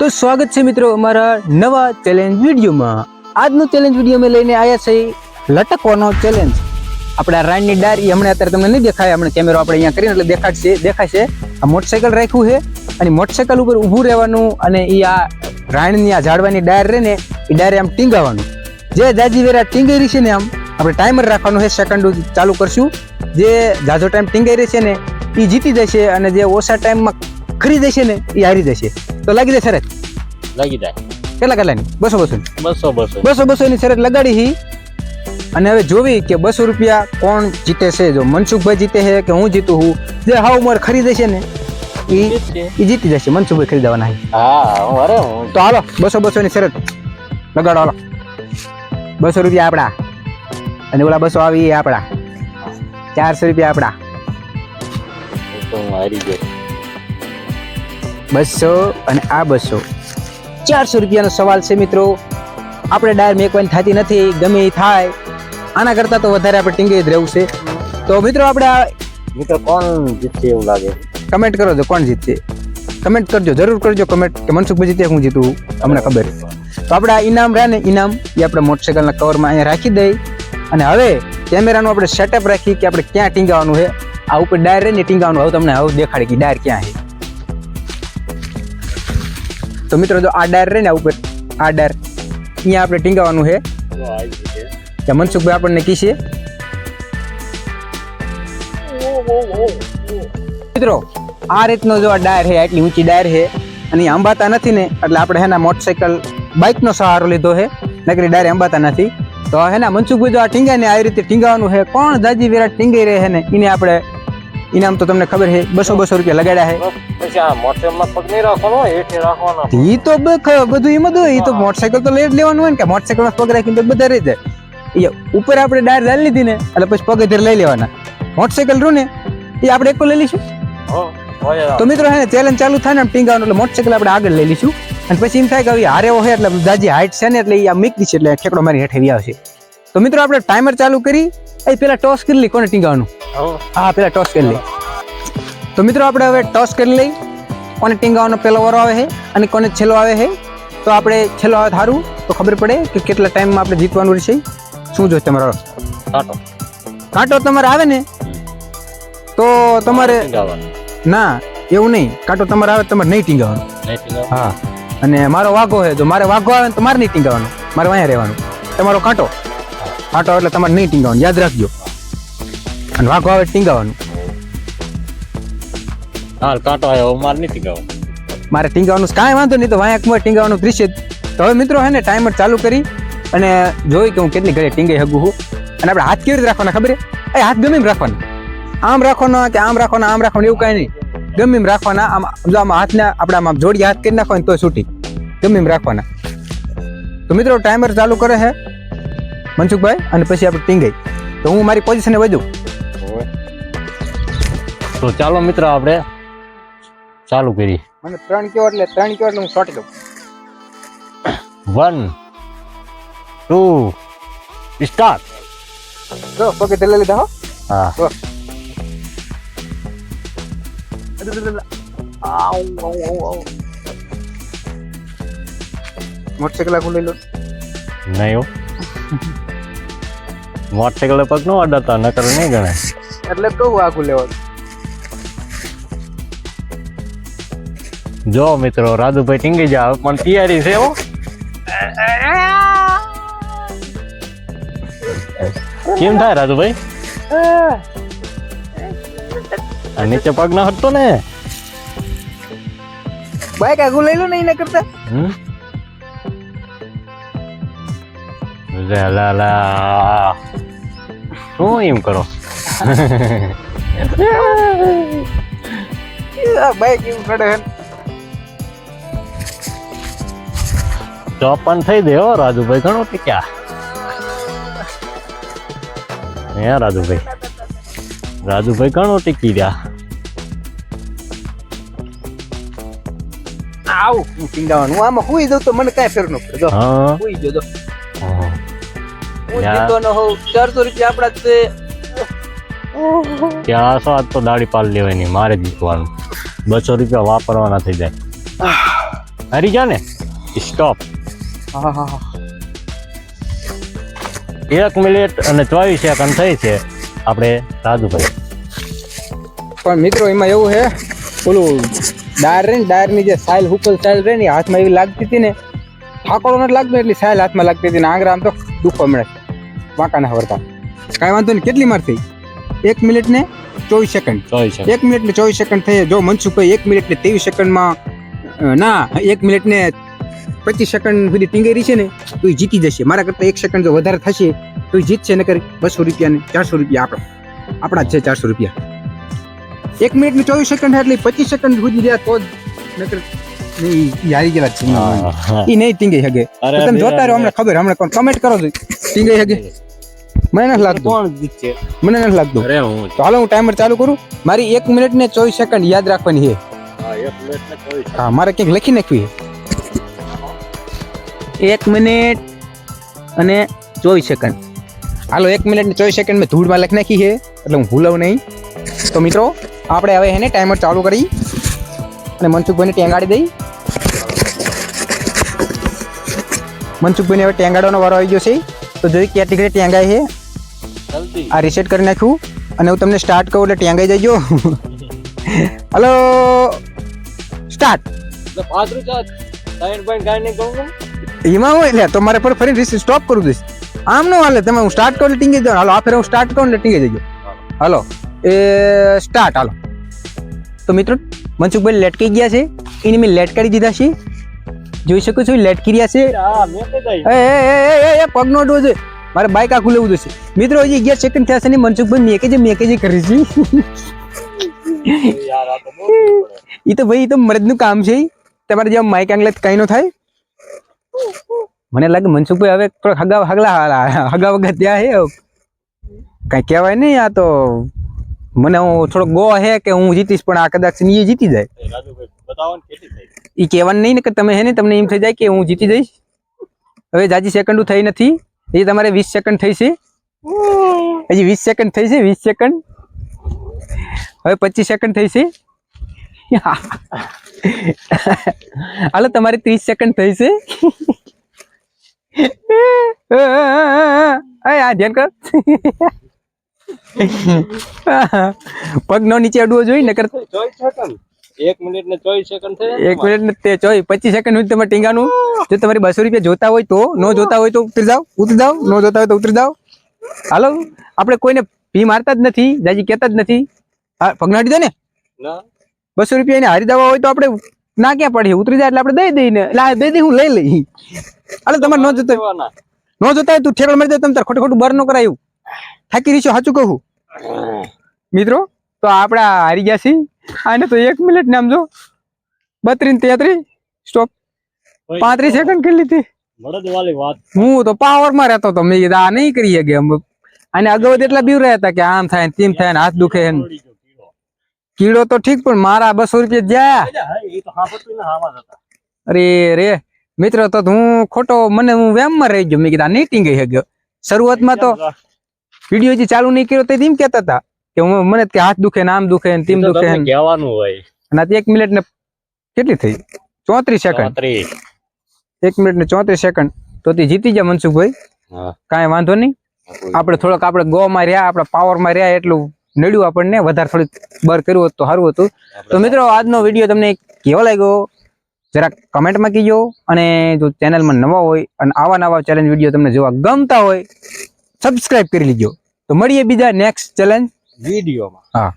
તો સ્વાગત છે મિત્રો અમારા નવા ચેલેન્જ વિડીયોમાં. આજનો ચેલેન્જ વીડિયો અમે લઈને આવ્યા છે લટકવાનો ચેલેન્જ આપણે રાણની ડાર હમણાં અત્યારે તમને નહીં દેખાય, હમણાં કેમેરો આપણે અહીંયા કરીને એટલે દેખાડશે દેખાશે આ મોટરસાયકલ રાખ્યું છે અને મોટરસાયકલ ઉપર ઊભું રહેવાનું અને એ આ રાણની આ ઝાડવાની ડાયર રહે ને એ ડાયરે આમ ટીંગાવાનું. જે જાજી વેરા ટીંગાઈ રહી છે ને આમ, આપણે ટાઈમર રાખવાનું છે સેકન્ડ ચાલુ કરશું. જે જાજો ટાઈમ ટીંગાઈ રહી છે ને એ જીતી જશે અને જે ઓછા ટાઈમમાં ખરી જશે ને એ હારી જશે. તો લાગી જાય શરત? લાગી જાય. કેટલા કેટલાની બસો બસો બસો બસો. બસો બસો ની શરત લગાડી હી. અને હવે જોવી કે બસો રૂપિયા કોણ જીતે છે? જો મનસુખભાઈ જીતે છે કે હું જીતું હું? જે હાવ ઉંમર ખરીદે છે ને એ જીતી જશે મનસુખભાઈ ખરીદવાના હા. અરે તો હાલો બસો બસો ની શરત. લગાડો હાલો. બસો રૂપિયા આપણા અને ઓલા બસો આવી આપણા ચારસો રૂપિયા આપણા હારી ગયો. બસો અને આ બસો. ચારસો રૂપિયાનો સવાલ છે મિત્રો. આપણે ડાયર મેકવાની થતી નથી ગમે એ થાય. આના કરતાં તો વધારે આપણે ટીંગી જ રહેવું છે. તો મિત્રો આપણે મિત્રો કોણ જીતશે એવું લાગે? કમેન્ટ કરો છો કોણ જીતશે? કમેન્ટ કરજો જરૂર કરજો કમેન્ટ. કે મનસુખભાઈ જીતે હું જીતું અમને ખબર તો આપણે આ ઇનામ રહ્યા ને ઇનામ એ આપણે મોટરસાઇકલના કવરમાં અહીંયા રાખી દઈ. અને હવે કેમેરાનું આપણે સેટઅપ રાખી કે આપણે ક્યાં ટીંગાવાનું છે. આ ઉપર ડાયર રહીને ટીંગાવાનું. હવે તમને હવે દેખાડે કે ડાયર ક્યાં છે. તો મિત્રો જો આ ડાયર રહે ને ઉપર, આ ડાયર અહીંયા આપણે ટીંગાવાનું છે. ત્યાં મનસુખભાઈ આપણને કીશે મિત્રો, આ રીતનો જો આ ડાયર છે, આટલી ઊંચી ડાયર છે, અને અંબાતા નથી ને, એટલે આપણે હેના મોટરસાયકલ, બાઇકનો સહારો લીધો છે, નકરી ડાયર અંબાતા નથી. તો હેના મનસુખભાઈ જો આ ટીંગાને આવી રીતે ટીંગાવાનું છે, કોણ દાજી વિરાટ ટીંગાઈ રહે ને, એને આપણે ઇનામ તો તમને ખબર છે બસો બસો રૂપિયા લગાડ્યા છે. ઈ તો બધું એમ જ હોય ઈ તો મોટરસાયકલ તો લઈ લેવાનું હોય ને કે મોટરસાયકલ પગ રાખીને બધા રહી જાય. ઉપર આપણે ડાયર ડાલી લીધી ને એટલે પછી પગ લઈ લેવાના. મોટરસાયકલ રૂ ને એ આપણે એકો લઈ લઈશું. તો મિત્રો હે ચેલેન્જ ચાલુ થાય ને ટીંગાવાનું એટલે મોટરસાયકલ આપણે આગળ લઈ લઈશું. અને પછી એમ થાય કે હવે હારે હોય છે એટલે દાજી હાઈટ છે ને એટલે આ મીક દીશે એટલે ઠેકડો મારી હેઠે આવશે તો મિત્રો આપણે ટાઈમર ચાલુ કરી. એ પેલા ટોસ કરી લઈ કોને ટીંગાવાનું? હા. પેલા ટોસ કરી લઈ તો મિત્રો આપણે હવે ટોસ કરી લઈ. કોને ટીંગાવાનો પેલો વારો આવે છે અને કોને છેલ્લો આવે છે? તો આપણે છેલ્લો આવે સારું તો ખબર પડે કે કેટલા ટાઈમમાં આપણે જીતવાનું રહેશે. શું જોઈએ તમારો? કાંટો. કાંટો તમારે આવે ને? તો તમારે ના એવું નહીં. કાંટો તમારે આવે તમારે નહીં ટીંગાવાનું. હા. અને મારો વાઘો છે. જો મારે વાઘો આવે ને તો મારે નહીં ટીંગાવાનું. મારે અહીંયા રહેવાનું. તમારો કાંટો? કાંટો એટલે તમારે નહીં ટીંગાવાનું યાદ રાખજો. અને વાઘો આવે ટીંગાવાનું. હા કાંટો આવ્યો મારે નહીં ટીંગાવો. મારે ટીંગાવાનું કાંઈ વાંધો નહીં તો વાયા કુમાર ટીંગાવાનું દૃશ્ય. તો હવે મિત્રો હે ને ટાઈમર ચાલુ કરી અને જોઈ કે હું કેટલી ઘરે ટીંગાઈ હગું છું. અને આપણે હાથ કેવી રીતે રાખવાના ખબર એ હાથ ગમે રાખવાના. આમ રાખવાના કે આમ રાખવાના આમ રાખવાનું એવું કાંઈ નહીં. ગમે રાખવાના આમ જો આમ હાથને આપણે આમ જોડી હાથ કરી નાખો ને તોય છૂટી. ગમે રાખવાના. તો મિત્રો ટાઈમર ચાલુ કરે છે મનસુખભાઈ અને પછી આપણે ટીંગાઈ તો હું મારી પોઝિશને વધુ. હોય. તો ચાલો મિત્રો આપણે ચાલુ કરી મને ત્રણ કયો એટલે ત્રણ કયો એટલે હું શોર્ટ દઉં. વન ટુ સ્ટાર્ટ જો પગે ધરી લીધા હો. હા. મોટરસાઇકલ આખું લઈ લો. નહીં હો. મોટરસાઇકલ પગ નો અડાતા નકર નહીં ગણે એટલે કહું આખું લેવાનું જો મિત્રો રાજુભાઈ ટીંગી જાવ પણ તૈયારી છે હો. કેમ થાય રાજુભાઈ? આ નીચે પગ ના હટતો ને? બાઈક આખું લઈ લો ને એના કરતા. હમ? લે લા લા. શું એમ કરો? બાઈક એમ કાઢે ચોપન થઈ દે હો રાજુભાઈ. ઘણો ટીક્યા હે રાજુભાઈ. રાજુભાઈ ઘણો ટીકી રહ્યા. આવું ટીંગાવાનું આમાં હુઈ દઉં તો મને કાંઈ ફેર ન પડે. જો હા. હુઈ જો. હું જીતો ન હોઉં. ચારસો રૂપિયા આપણા જ છે. ત્યાં આજ તો દાઢી પાલ લેવાની મારે જ જીતવાનું. બસો રૂપિયા વાપરવાના થઈ જાય. હરી જા ને. સ્ટોપ એક મિનિટ અને ચોવીસ સેકન્ડ થઈ છે. આપણે રાજુભાઈ. પણ મિત્રો એમાં એવું છે ઓલું ડાયર રે ને ડાયરની જે સાઇલ હુકલ સાઇલ રે ને હાથમાં એવી લાગતી હતી ને ઠાકોડો નથી લાગતો એટલી સાઇલ હાથમાં લાગતી હતી ને આંગરા આમ તો દુખવા મળે. વાંકા ના વરતા કાંઈ વાંધો નહીં કેટલી માર થઈ એક મિનિટ ને ચોવીસ સેકન્ડ એક મિનિટ ને ચોવીસ સેકન્ડ થઈ જો મનસુખભાઈ એક મિનિટ ને ત્રેવીસ સેકન્ડમાં ના એક મિનિટ ને પચીસ સેકન્ડ સુધી ટીંગેરી છે ને તો એ જીતી જશે. મારા કરતાં એક સેકન્ડ જો વધારે થશે તો એ જીતશે નકર બસો રૂપિયા ને ચારસો રૂપિયા આપણા આપણા જ છે ચારસો રૂપિયા. એક મિનિટ ને ચોવીસ સેકન્ડ એટલે પચીસ સેકન્ડ સુધી રહ્યા તો જ નકર નહીં, ઈ ગયેલા છે. એ નહીં ટીંગી શકે તમે જોતા રહો હમણાં ખબર હમણાં કોણ કમેન્ટ કરો છો? ટીંગી શકે મને નથી લાગતું. કોણ જીતશે મને નથી લાગતું. અરે હું તો હાલો હું ટાઈમર ચાલુ કરું. મારી એક મિનિટ ને ચોવીસ સેકન્ડ યાદ રાખવાની છે. હા મારે ક્યાંક લખી નાખવી એક મિનિટ અને ચોવીસ સેકન્ડ હાલો એક મિનિટ ને ચોવીસ સેકન્ડ મેં ધૂળમાં લખી નાખી છે એટલે હું ભૂલવું નહીં. તો મિત્રો આપણે હવે એને ટાઈમર ચાલુ કરી અને મનસુખભાઈને ટેંગાડી દઈ. મનસુખભાઈને હવે ટેંગાડવાનો વારો આવી ગયો છે. તો જોઈ ક્યાં ટીકડે ટેંગાય છે? જલ્દી. આ રીસેટ કરી નાખ્યું અને હું તમને સ્ટાર્ટ કહું એટલે ટેંગાઈ જજો. હલો સ્ટાર્ટ પાંચ રૂપિયા ત્રણ પોઈન્ટ કાંઈ નહીં કહું એમાં હું એટલે તો મારે પર ફરી સ્ટોપ કરું દઈશ. આમ નો હાલે તમે હું સ્ટાર્ટ કરું એટલે ટીંગી જાઓ હાલો આ ફેર હું સ્ટાર્ટ કરું એટલે ટીંગી જજો. હાલો. એ સ્ટાર્ટ હાલો. તો મિત્રો મનસુખભાઈ લેટકી ગયા છે. એને મેં લેટ કરી દીધા છે. જોઈ શકો છો લેટકી રહ્યા છે. એ એ એ પગનો છે મારે બાઇક આખું લેવું જોશે. મિત્રો હજી અગિયાર સેકન્ડ થયા છે ને મનસુખભાઈ મેં કે જે મેં જે કરી છે. એ તો ભાઈ એ તો મરદનું કામ છે. તમારે જેમ માઇક આંગલે કઈ નો થાય. મને લાગે મનસુખભાઈ હવે થોડોક હગા હગલા હગા વગા ત્યાં હે કઈ કહેવાય નહીં આ તો મને હું થોડો ગો હે કે હું જીતીશ પણ આ કદાચ એ જીતી જાય. કેટલી એ કહેવાનું નહીં ને કે તમે હે ને તમને એમ થઈ જાય કે હું જીતી જઈશ હવે જાજી સેકન્ડો થઈ નથી એ તમારે વીસ સેકન્ડ થઈ છે હજી વીસ સેકન્ડ થઈ છે વીસ સેકન્ડ હવે પચીસ સેકન્ડ થઈ છે હાલો તમારે ત્રીસ સેકન્ડ થઈ છે આ ધ્યાન કર પગ નો નીચે અડવો જોઈએ નકર જોઈ એક મિનિટ ને ચોવીસ સેકન્ડ થઈ એક મિનિટ ને તે ચોવીસ પચીસ સેકન્ડ સુધી તમારે ટીંગાનું. જો તમારી બસો રૂપિયા જોતા હોય તો નો જોતા હોય તો ઉતરી જાઓ ઉતરી જાઓ નો જોતા હોય તો ઉતરી જાઓ. હાલો આપણે કોઈને ભી મારતા જ નથી જાજી કહેતા જ નથી. પગનાડી દો ને. બસો રૂપિયા એને હારી દેવા હોય તો આપણે ના ક્યાં પડીએ? ઉતરી જાય એટલે આપણે દઈ દઈને એટલે દઈ દઈ હું લઈ લઈ હાલો તમારે નો જોતા દેવાના. જોતા હોય તું ઠેકડ મારી દે તમે તાર ખોટું ખોટું બર ન કરાયું. થાકી રહીશું સાચું કહું. મિત્રો તો આપણે હારી ગયા છીએ. આને તો એક મિનિટ ને સમજો બત્રીસ તેત્રીસ. સ્ટોપ પાંત્રીસ સેકન્ડ કરી લીધી. હું તો પાવરમાં રહેતો તો મેં કીધું આ નહીં કરી શકે અને અગાઉ એટલા બીવ રહ્યા હતા કે આમ થાય ને તેમ થાય ને હાથ દુખે કીડો. તો ઠીક પણ મારા બસો રૂપિયા જ્યાં. અરે રે મિત્રો તો હું ખોટો મને હું વેમમાં રહી ગયો. મેં કીધું આ નહીં ટીંગાઈ શક્યો. શરૂઆતમાં તો વીડિયો જે ચાલુ નહીં કર્યો તો એમ કહેતા હતા. કે હું મને કે હાથ દુખે ને આમ દુખે ને તેમ દુખે કહેવાનું હોય. અને એક મિનિટ ને કેટલી થઈ? ચોત્રીસ સેકન્ડ એક મિનિટ ને ચોત્રીસ સેકન્ડ તો તે જીતી ગયા મનસુખભાઈ. કાંઈ વાંધો નહીં. આપણે થોડોક આપણે ગોમાં રહ્યા આપણે પાવરમાં રહ્યા એટલું નડ્યું આપણને. વધારે થોડીક બર કર્યું હોત તો સારું હતું. તો મિત્રો આજનો વીડિયો તમને કેવો લાગ્યો? જરાક કમેન્ટમાં કહેજો અને જો ચેનલમાં નવા હોય અને આવા નવા ચેલેન્જ વીડિયો તમને જોવા ગમતા હોય સબસ્ક્રાઇબ કરી લીજો. તો મળીએ બીજા નેક્સ્ટ ચેલેન્જ વિડીયોમાં. હા.